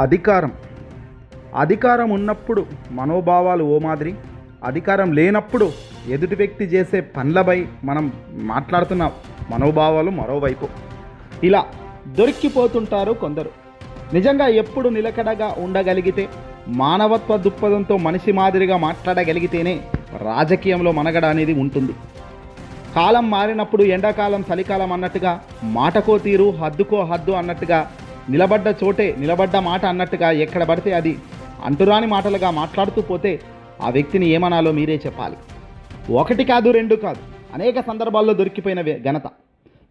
అధికారం. అధికారం ఉన్నప్పుడు మనోభావాలు ఓ మాదిరి. అధికారం లేనప్పుడు ఎదుటి వ్యక్తి చేసే పనులపై మనం మాట్లాడుతున్న మనోభావాలు మరోవైపు. ఇలా దొరికిపోతుంటారు కొందరు. నిజంగా ఎప్పుడు నిలకడగా ఉండగలిగితే మానవత్వ దృక్పథంతో మనిషి మాదిరిగా మాట్లాడగలిగితేనే రాజకీయంలో మనగడ అనేది ఉంటుంది. కాలం మారినప్పుడు ఎండాకాలం చలికాలం అన్నట్టుగా మాటకో తీరు హద్దుకో హద్దు అన్నట్టుగా నిలబడ్డ చోటే నిలబడ్డ మాట అన్నట్టుగా ఎక్కడ పడితే అది అంటురాని మాటలుగా మాట్లాడుతూ పోతే ఆ వ్యక్తిని ఏమనాలో మీరే చెప్పాలి. ఒకటి కాదు రెండు కాదు అనేక సందర్భాల్లో దొరికిపోయిన ఘనత.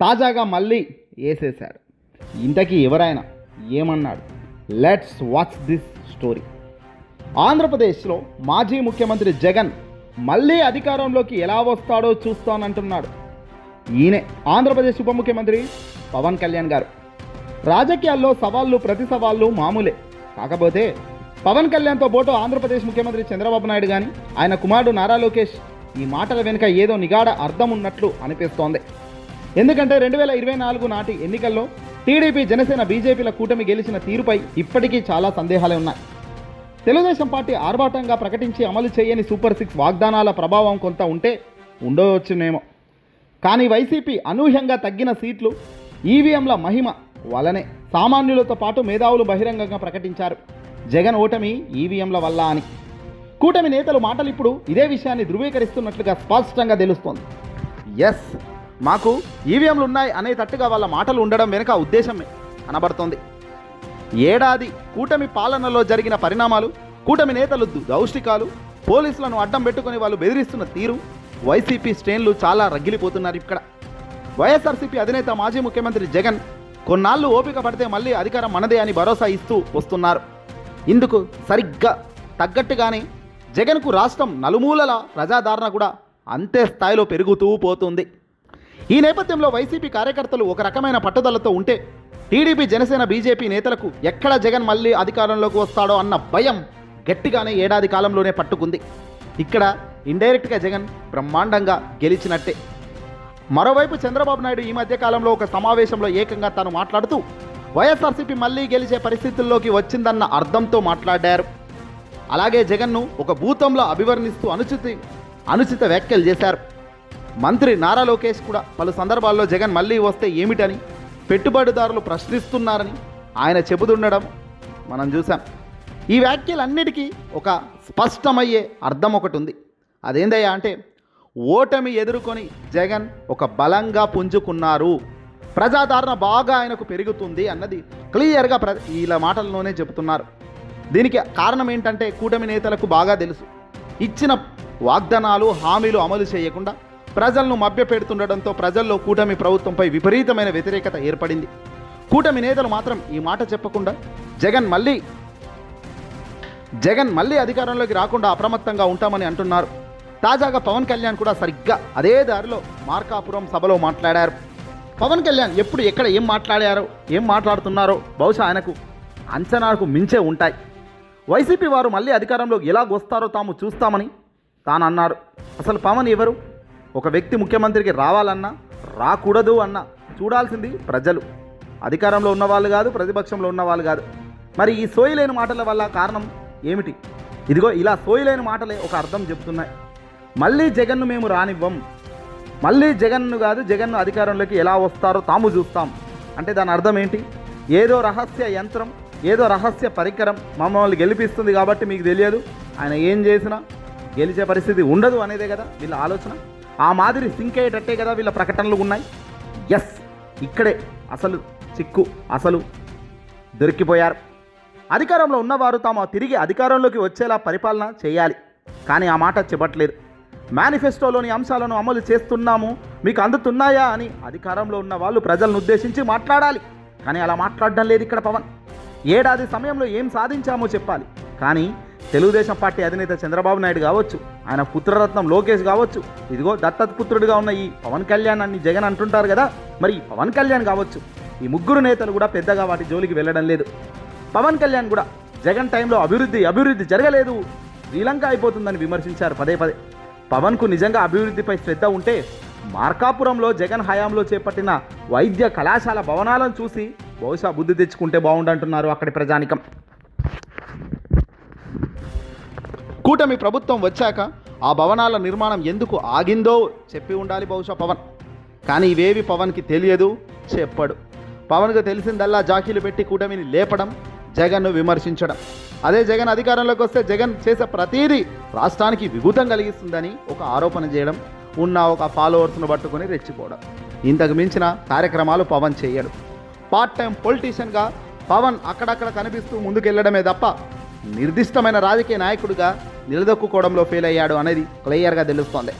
తాజాగా మళ్ళీ వేసేశాడు. ఇంతకీ ఎవరైనా ఏమన్నాడు? లెట్స్ వాచ్ దిస్ స్టోరీ ఆంధ్రప్రదేశ్లో మాజీ ముఖ్యమంత్రి జగన్ మళ్ళీ అధికారంలోకి ఎలా వస్తాడో చూస్తానంటున్నాడు. ఈయనే ఆంధ్రప్రదేశ్ ఉప ముఖ్యమంత్రి పవన్ కళ్యాణ్ గారు. రాజకీయాల్లో సవాళ్ళు ప్రతి సవాళ్ళు మామూలే. కాకపోతే పవన్ కళ్యాణ్తో పాటు ఆంధ్రప్రదేశ్ ముఖ్యమంత్రి చంద్రబాబు నాయుడు కానీ ఆయన కుమారుడు నారా లోకేష్ ఈ మాటల వెనుక ఏదో నిగాఢ అర్థం ఉన్నట్లు అనిపిస్తోంది. ఎందుకంటే రెండు వేల ఇరవై నాలుగు నాటి ఎన్నికల్లో టీడీపీ జనసేన బీజేపీల కూటమి గెలిచిన తీరుపై ఇప్పటికీ చాలా సందేహాలే ఉన్నాయి. తెలుగుదేశం పార్టీ ఆర్భాటంగా ప్రకటించి అమలు చేయని సూపర్ సిక్స్ వాగ్దానాల ప్రభావం కొంత ఉంటే ఉండవచ్చునేమో. కానీ వైసీపీ అనూహ్యంగా తగ్గిన సీట్లు ఈవీఎంల మహిమ వలనే సామాన్యులతో పాటు మేధావులు బహిరంగంగా ప్రకటించారు. జగన్ ఓటమి ఈవీఎంల వల్ల అని. కూటమి నేతలు మాటలు ఇప్పుడు ఇదే విషయాన్ని ధృవీకరిస్తున్నట్లుగా స్పష్టంగా తెలుస్తోంది. ఎస్ మాకు ఈవీఎంలు ఉన్నాయి అనేటట్టుగా వాళ్ళ మాటలు ఉండడం వెనుక ఉద్దేశమే అనబడుతోంది. ఏడాది కూటమి పాలనలో జరిగిన పరిణామాలు కూటమి నేతలు దౌష్టికాలు పోలీసులను అడ్డం పెట్టుకుని వాళ్ళు బెదిరిస్తున్న తీరు వైసీపీ శ్రేణులు చాలా రగిలిపోతున్నారు ఇక్కడ. వైఎస్ఆర్సీపీ అధినేత మాజీ ముఖ్యమంత్రి జగన్ కొన్నాళ్ళు ఓపిక పడితే మళ్ళీ అధికారం మనదే అని భరోసా ఇస్తూ వస్తున్నారు. ఇందుకు సరిగ్గా తగ్గట్టుగానే జగన్కు రాష్ట్రం నలుమూలల ప్రజాదరణ కూడా అంతే స్థాయిలో పెరుగుతూ పోతుంది. ఈ నేపథ్యంలో వైసీపీ కార్యకర్తలు ఒక రకమైన పట్టుదలతో ఉంటే టీడీపీ జనసేన బీజేపీ నేతలకు ఎక్కడ జగన్ మళ్ళీ అధికారంలోకి వస్తాడో అన్న భయం గట్టిగానే ఏడాది కాలంలోనే పట్టుకుంది. ఇక్కడ ఇండైరెక్ట్గా జగన్ బ్రహ్మాండంగా గెలిచినట్టే. మరోవైపు చంద్రబాబు నాయుడు ఈ మధ్య కాలంలో ఒక సమావేశంలో ఏకంగా తాను మాట్లాడుతూ వైఎస్ఆర్సీపీ మళ్ళీ గెలిచే పరిస్థితుల్లోకి వచ్చిందన్న అర్థంతో మాట్లాడారు. అలాగే జగన్ను ఒక భూతంలో అభివర్ణిస్తూ అనుచితి అనుచిత వ్యాఖ్యలు చేశారు. మంత్రి నారా లోకేష్ కూడా పలు సందర్భాల్లో జగన్ మళ్ళీ వస్తే ఏమిటని పెట్టుబడిదారులు ప్రశ్నిస్తున్నారని ఆయన చెబుతుండడం మనం చూసాం ఈ వ్యాఖ్యలన్నిటికీ ఒక స్పష్టమయ్యే అర్థం ఒకటి ఉంది. అదేందయ్యా అంటే ఓటమి ఎదుర్కొని జగన్ ఒక బలంగా పుంజుకున్నారు. ప్రజాదరణ బాగా ఆయనకు పెరుగుతుంది అన్నది క్లియర్గా ప్ర వీళ్ళ మాటల్లోనే చెబుతున్నారు. దీనికి కారణం ఏంటంటే కూటమి నేతలకు బాగా తెలుసు. ఇచ్చిన వాగ్దానాలు హామీలు అమలు చేయకుండా ప్రజలను మభ్యపెడుతుండడంతో ప్రజల్లో కూటమి ప్రభుత్వంపై విపరీతమైన వ్యతిరేకత ఏర్పడింది. కూటమి నేతలు మాత్రం ఈ మాట చెప్పకుండా జగన్ మళ్ళీ జగన్ మళ్ళీ అధికారంలోకి రాకుండా అప్రమత్తంగా ఉంటామని అంటున్నారు. తాజాగా పవన్ కళ్యాణ్ కూడా సరిగ్గా అదే దారిలో మార్కాపురం సభలో మాట్లాడారు. పవన్ కళ్యాణ్ ఎప్పుడు ఎక్కడ ఏం మాట్లాడారో ఏం మాట్లాడుతున్నారో బహుశా ఆయనకు అంచనాకు మించే ఉంటాయి. వైసీపీ వారు మళ్ళీ అధికారంలోకి ఎలా వస్తారో తాము చూస్తామని తాను అన్నారు అసలు పవన్ ఎవరు? ఒక వ్యక్తి ముఖ్యమంత్రికి రావాలన్నా రాకూడదు అన్నా చూడాల్సింది ప్రజలు. అధికారంలో ఉన్నవాళ్ళు కాదు ప్రతిపక్షంలో ఉన్నవాళ్ళు కాదు. మరి ఈ సోయిలేని మాటల వల్ల కారణం ఏమిటి? ఇదిగో ఇలా సోయిలేని మాటలే ఒక అర్థం చెబుతున్నాయి. మళ్ళీ జగన్ను మేము రానివ్వం. మళ్ళీ జగన్ను కాదు జగన్ను అధికారంలోకి ఎలా వస్తారో తాము చూస్తాం. అంటే దాని అర్థం ఏంటి? ఏదో రహస్య యంత్రం ఏదో రహస్య పరికరం మమ్మల్ని గెలిపిస్తుంది కాబట్టి మీకు తెలియదు. ఆయన ఏం చేసినా గెలిచే పరిస్థితి ఉండదు అనేదే కదా వీళ్ళ ఆలోచన. ఆ మాదిరి సింక్ అయ్యేటట్టే కదా వీళ్ళ ప్రకటనలు ఉన్నాయి. ఎస్ ఇక్కడే అసలు చిక్కు అసలు దొరికిపోయారు. అధికారంలో ఉన్నవారు తాము తిరిగి అధికారంలోకి వచ్చేలా పరిపాలన చేయాలి. కానీ ఆ మాట చెప్పట్లేదు. మేనిఫెస్టోలోని అంశాలను అమలు చేస్తున్నాము. మీకు అందుతున్నాయా అని అధికారంలో ఉన్న వాళ్ళు ప్రజలను ఉద్దేశించి మాట్లాడాలి. కానీ అలా మాట్లాడడం లేదు ఇక్కడ పవన్. ఏడాది సమయంలో ఏం సాధించామో చెప్పాలి. కానీ తెలుగుదేశం పార్టీ అధినేత చంద్రబాబు నాయుడు కావచ్చు ఆయన పుత్రరత్నం లోకేష్ కావచ్చు ఇదిగో దత్తత పుత్రుడిగా ఉన్న ఈ పవన్ కళ్యాణ్ అని జగన్ అంటుంటారు కదా మరి పవన్ కళ్యాణ్ కావచ్చు ఈ ముగ్గురు నేతలు కూడా పెద్దగా వాటి జోలికి వెళ్ళడం లేదు. పవన్ కళ్యాణ్ కూడా జగన్ టైంలో అభివృద్ధి అభివృద్ధి జరగలేదు. శ్రీలంక అయిపోతుందని విమర్శించారు పదే పదే. పవన్కు నిజంగా అభివృద్ధిపై శ్రద్ధ ఉంటే మార్కాపురంలో జగన్ హయాంలో చేపట్టిన వైద్య కళాశాల భవనాలను చూసి బహుశా బుద్ధి తెచ్చుకుంటే బాగుండంటున్నారు అక్కడి ప్రజానికం. కూటమి ప్రభుత్వం వచ్చాక ఆ భవనాల నిర్మాణం ఎందుకు ఆగిందో చెప్పి ఉండాలి బహుశా పవన్. కానీ ఇవేవి పవన్కి తెలియదు చెప్పడు. పవన్కు తెలిసిందల్లా జాకీలు పెట్టి కూటమిని లేపడం జగన్ను విమర్శించడం. అదే జగన్ అధికారంలోకి వస్తే జగన్ చేసే ప్రతీదీ రాష్ట్రానికి విభూతం కలిగిస్తుందని ఒక ఆరోపణ చేయడం ఉన్న ఒక ఫాలోవర్స్ను పట్టుకొని రెచ్చిపోవడం. ఇంతకు మించిన కార్యక్రమాలు పవన్ చేయడు. పార్ట్ టైం పొలిటీషియన్గా పవన్ అక్కడక్కడ కనిపిస్తూ ముందుకెళ్ళడమే తప్ప నిర్దిష్టమైన రాజకీయ నాయకుడిగా నిలదొక్కుకోవడంలో ఫెయిల్ అయ్యాడు అనేది క్లియర్గా తెలుస్తోంది.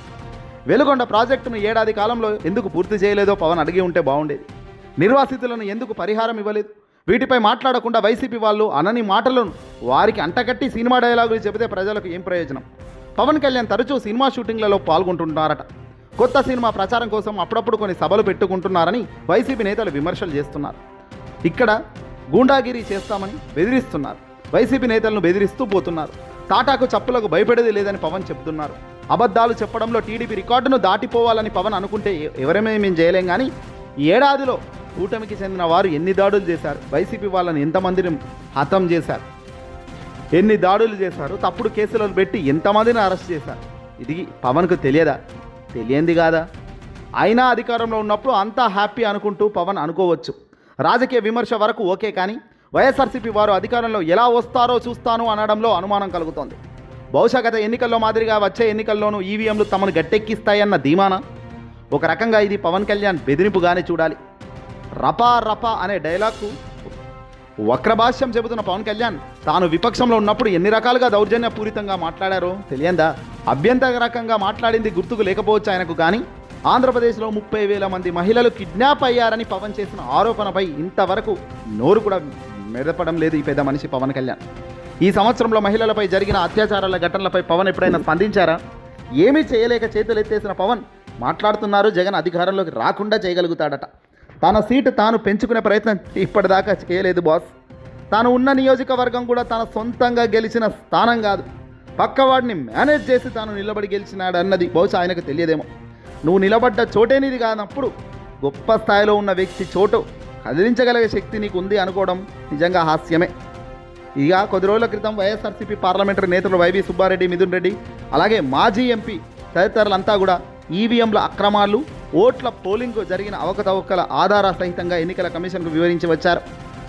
వెలుగొండ ప్రాజెక్టును ఏడాది కాలంలో ఎందుకు పూర్తి చేయలేదో పవన్ అడిగి ఉంటే బాగుండేది. నిర్వాసితులను ఎందుకు పరిహారం ఇవ్వలేదు? వీటిపై మాట్లాడకుండా వైసీపీ వాళ్ళు అనని మాటలను వారికి అంటగట్టి సినిమా డైలాగులు చెబితే ప్రజలకు ఏం ప్రయోజనం? పవన్ కళ్యాణ్ తరచూ సినిమా షూటింగ్లలో పాల్గొంటున్నారట. కొత్త సినిమా ప్రచారం కోసం అప్పుడప్పుడు కొన్ని సభలు పెట్టుకుంటున్నారని వైసీపీ నేతలు విమర్శలు చేస్తున్నారు. ఇక్కడ గూండాగిరి చేస్తామని బెదిరిస్తున్నారు. వైసీపీ నేతలను బెదిరిస్తూ పోతున్నారు. టాటాకు చప్పులకు భయపడేది లేదని పవన్ చెబుతున్నారు. అబద్ధాలు చెప్పడంలో టీడీపీ రికార్డును దాటిపోవాలని పవన్ అనుకుంటే ఎ- మేము చేయలేం కానీ ఈ ఏడాదిలో కూటమికి చెందిన వారు ఎన్ని దాడులు చేశారు? వైసీపీ వాళ్ళని ఎంతమందిని హతం చేశారు? ఎన్ని దాడులు చేశారు? తప్పుడు కేసులను పెట్టి ఎంతమందిని అరెస్ట్ చేశారు? ఇది పవన్కు తెలియదా? తెలియంది కాదా? అయినా అధికారంలో ఉన్నప్పుడు అంతా హ్యాపీ అనుకుంటూ పవన్ అనుకోవచ్చు. రాజకీయ విమర్శ వరకు ఓకే కానీ వైఎస్ఆర్సీపీ వారు అధికారంలో ఎలా వస్తారో చూస్తాను అనడంలో అనుమానం కలుగుతోంది. బహుశా గత ఎన్నికల్లో మాదిరిగా వచ్చే ఎన్నికల్లోనూ ఈవీఎంలు తమను గట్టెక్కిస్తాయన్న ధీమాన? ఒక రకంగా ఇది పవన్ కళ్యాణ్ బెదిరింపుగానే చూడాలి. రపా రపా అనే డైలాగ్కు వక్రభాష్యం చెబుతున్న పవన్ కళ్యాణ్ తాను విపక్షంలో ఉన్నప్పుడు ఎన్ని రకాలుగా దౌర్జన్యపూరితంగా మాట్లాడారో తెలియందా? అభ్యంతరకంగా మాట్లాడింది గుర్తుకు లేకపోవచ్చు ఆయనకు కానీ. ఆంధ్రప్రదేశ్లో ముప్పై వేల మంది మహిళలు కిడ్నాప్ అయ్యారని పవన్ చేసిన ఆరోపణపై ఇంతవరకు నోరు కూడా మెదపడం లేదు ఈ పెద్ద మనిషి పవన్ కళ్యాణ్. ఈ సంవత్సరంలో మహిళలపై జరిగిన అత్యాచారాల ఘటనలపై పవన్ ఎప్పుడైనా స్పందించారా? ఏమీ చేయలేక చేతులు ఎత్తేసిన పవన్ మాట్లాడుతున్నారు జగన్ అధికారంలోకి రాకుండా చేయగలుగుతాడట. తన సీటు తాను పెంచుకునే ప్రయత్నం ఇప్పటిదాకా చేయలేదు బాస్. తాను ఉన్న నియోజకవర్గం కూడా తన సొంతంగా గెలిచిన స్థానం కాదు. పక్కవాడిని మేనేజ్ చేసి తాను నిలబడి గెలిచినాడు అన్నది బహుశా ఆయనకు తెలియదేమో. నువ్వు నిలబడ్డ చోటేనిది కానప్పుడు గొప్ప స్థాయిలో ఉన్న వ్యక్తి చోటు కదిలించగలిగే శక్తి నీకు ఉంది అనుకోవడం నిజంగా హాస్యమే. ఇక కొద్ది రోజుల క్రితం వైఎస్ఆర్సీపీ పార్లమెంటరీ నేతలు వైవి సుబ్బారెడ్డి మిథున్ రెడ్డి అలాగే మాజీ ఎంపీ తదితరులంతా కూడా ఈవీఎంల అక్రమాలు ఓట్ల పోలింగ్ జరిగిన అవకతవకల ఆధార సహితంగా ఎన్నికల కమిషన్కు వివరించి వచ్చారు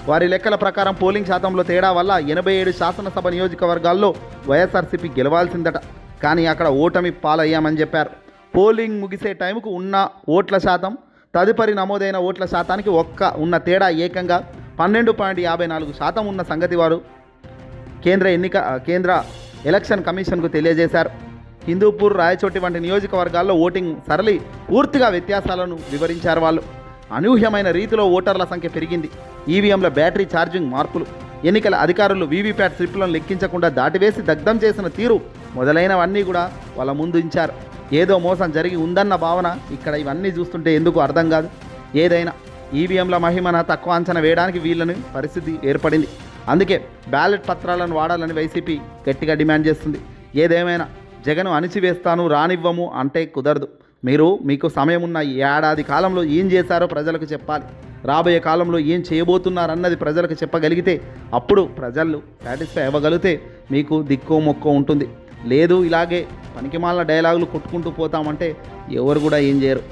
వారి లెక్కల ప్రకారం పోలింగ్ శాతంలో తేడా వల్ల ఎనభై ఏడు శాసనసభ నియోజకవర్గాల్లో వైఎస్ఆర్సీపీ గెలవాల్సిందట. కానీ అక్కడ ఓటమి పాలయ్యామని చెప్పారు. పోలింగ్ ముగిసే టైంకు ఉన్న ఓట్ల శాతం తదుపరి నమోదైన ఓట్ల శాతానికి ఒక్క ఉన్న తేడా ఏకంగా పన్నెండు పాయింట్ యాభై నాలుగు శాతం ఉన్న సంగతి వారు కేంద్ర ఎన్నిక కేంద్ర ఎలక్షన్ కమిషన్కు తెలియజేశారు. హిందూపూర్ రాయచోటి వంటి నియోజకవర్గాల్లో ఓటింగ్ సరళి పూర్తిగా వ్యత్యాసాలను వివరించారు వాళ్ళు. అనూహ్యమైన రీతిలో ఓటర్ల సంఖ్య పెరిగింది. ఈవీఎంల బ్యాటరీ ఛార్జింగ్ మార్పులు. ఎన్నికల అధికారులు వీవీప్యాట్ స్లిప్లను లెక్కించకుండా దాటివేసి దగ్ధం చేసిన తీరు మొదలైనవన్నీ కూడా వాళ్ళ ముందు ఉంచారు. ఏదో మోసం జరిగి ఉందన్న భావన ఇక్కడ ఇవన్నీ చూస్తుంటే ఎందుకు అర్థం కాదు? ఏదైనా ఈవీఎంల మహిమన తక్కువ అంచనా వేయడానికి వీళ్ళని పరిస్థితి ఏర్పడింది. అందుకే బ్యాలెట్ పత్రాలను వాడాలని వైసీపీ గట్టిగా డిమాండ్ చేస్తుంది. ఏదేమైనా జగన్ అణిచివేస్తాను రానివ్వము అంటే కుదరదు. మీరు మీకు సమయం ఉన్న ఈ ఏడాది కాలంలో ఏం చేశారో ప్రజలకు చెప్పాలి. రాబోయే కాలంలో ఏం చేయబోతున్నారన్నది ప్రజలకు చెప్పగలిగితే అప్పుడు ప్రజలు సాటిస్ఫై అవ్వగలిగితే మీకు దిక్కో మొక్కో ఉంటుంది. లేదు ఇలాగే పనికిమాల డైలాగులు కొట్టుకుంటూ పోతామంటే ఎవరు కూడా ఏం చేయరు.